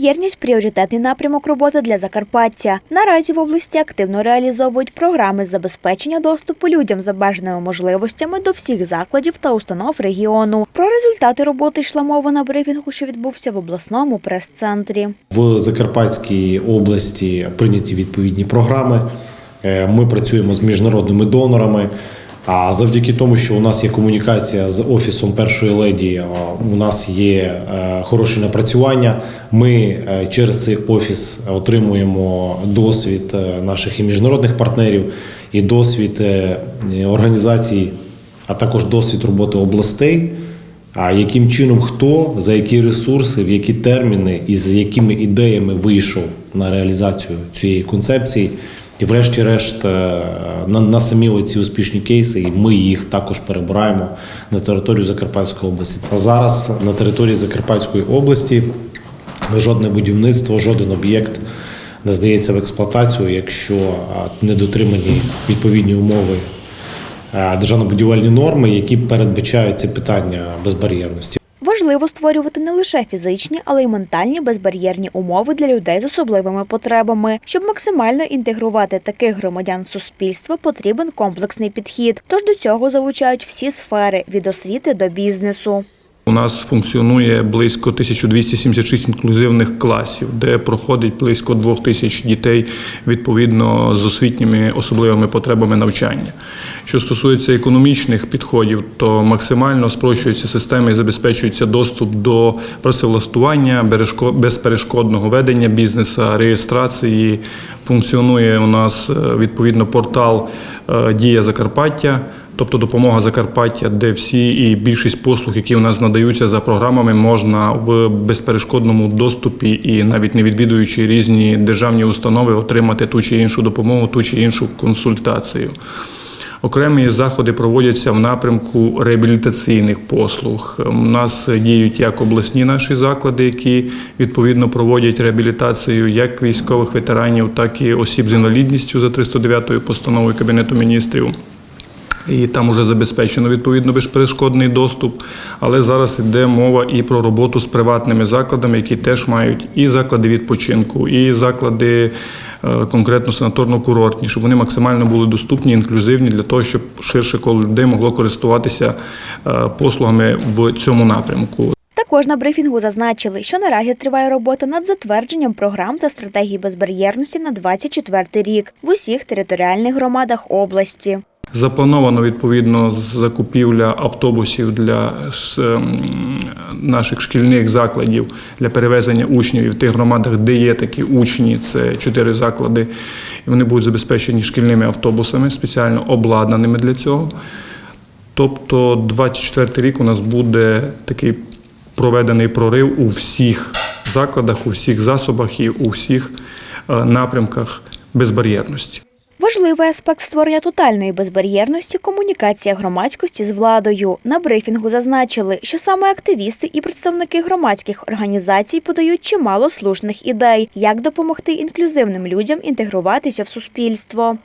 Безбар'єрність пріоритетний напрямок роботи для Закарпаття. Наразі в області активно реалізовують програми з забезпечення доступу людям з обмеженими можливостями до всіх закладів та установ регіону. Про результати роботи йшла мова на брифінгу, що відбувся в обласному прес-центрі. В Закарпатській області прийняті відповідні програми. Е, Ми працюємо з міжнародними донорами. А завдяки тому, що у нас є комунікація з офісом першої леді, у нас є е, хороше напрацювання. Ми е, через цей офіс отримуємо досвід е, наших і міжнародних партнерів, і досвід організацій, а також досвід роботи областей. А яким чином хто за які ресурси, в які терміни і з якими ідеями вийшов на реалізацію цієї концепції, і врешті-решт е, на, на самі оці успішні кейси, і ми їх також перебираємо на територію Закарпатської області. А зараз на території Закарпатської області жодне будівництво, жоден об'єкт не здається в експлуатацію, якщо е, не дотримані відповідні умови е, державно-будівельні норми, які передбачають це питання безбар'єрності. Важливо створювати не лише фізичні, але й ментальні безбар'єрні умови для людей з особливими потребами. Щоб максимально інтегрувати таких громадян в суспільство, потрібен комплексний підхід. Тож до цього залучають всі сфери від освіти до бізнесу. У нас функціонує близько 1276 інклюзивних класів, де проходить близько 2000 дітей відповідно з освітніми особливими потребами навчання. Що стосується економічних підходів, то максимально спрощуються системи і забезпечується доступ до працевлаштування, безперешкодного ведення бізнесу, реєстрації. Функціонує у нас е, відповідно портал е, Дія Закарпаття. Тобто допомога Закарпаття, де всі і більшість послуг, які у нас надаються за програмами, можна в безперешкодному доступі і навіть не відвідуючи різні державні установи, отримати ту чи іншу допомогу, ту чи іншу консультацію. Окремі заходи проводяться в напрямку реабілітаційних послуг. У нас діють як обласні наші заклади, які відповідно проводять реабілітацію як військових ветеранів, так і осіб з інвалідністю за 309 постановою Кабінету міністрів. І там вже забезпечено відповідно безперешкодний доступ. Але зараз йде мова і про роботу з приватними закладами, які теж мають і заклади відпочинку, і заклади е, конкретно санаторно-курортні, щоб вони максимально були доступні, інклюзивні для того, щоб ширше коло людей могло користуватися е, послугами в цьому напрямку. Також на брифінгу зазначили, що наразі триває робота над затвердженням програм та стратегій безбар'єрності на 24 рік в усіх територіальних громадах області. Заплановано відповідно закупівля автобусів для ем, наших шкільних закладів для перевезення учнів в тих громадах, де є такі учні, це чотири заклади, і вони будуть забезпечені шкільними автобусами, спеціально обладнаними для цього. Тобто 24 рік у нас буде такий проведений прорив у всіх закладах, у всіх засобах і у всіх е, напрямках безбар'єрності. Важливий аспект створення тотальної безбар'єрності комунікація громадськості з владою. На брифінгу зазначили, що саме активісти і представники громадських організацій подають чимало слушних ідей, як допомогти інклюзивним людям інтегруватися в суспільство.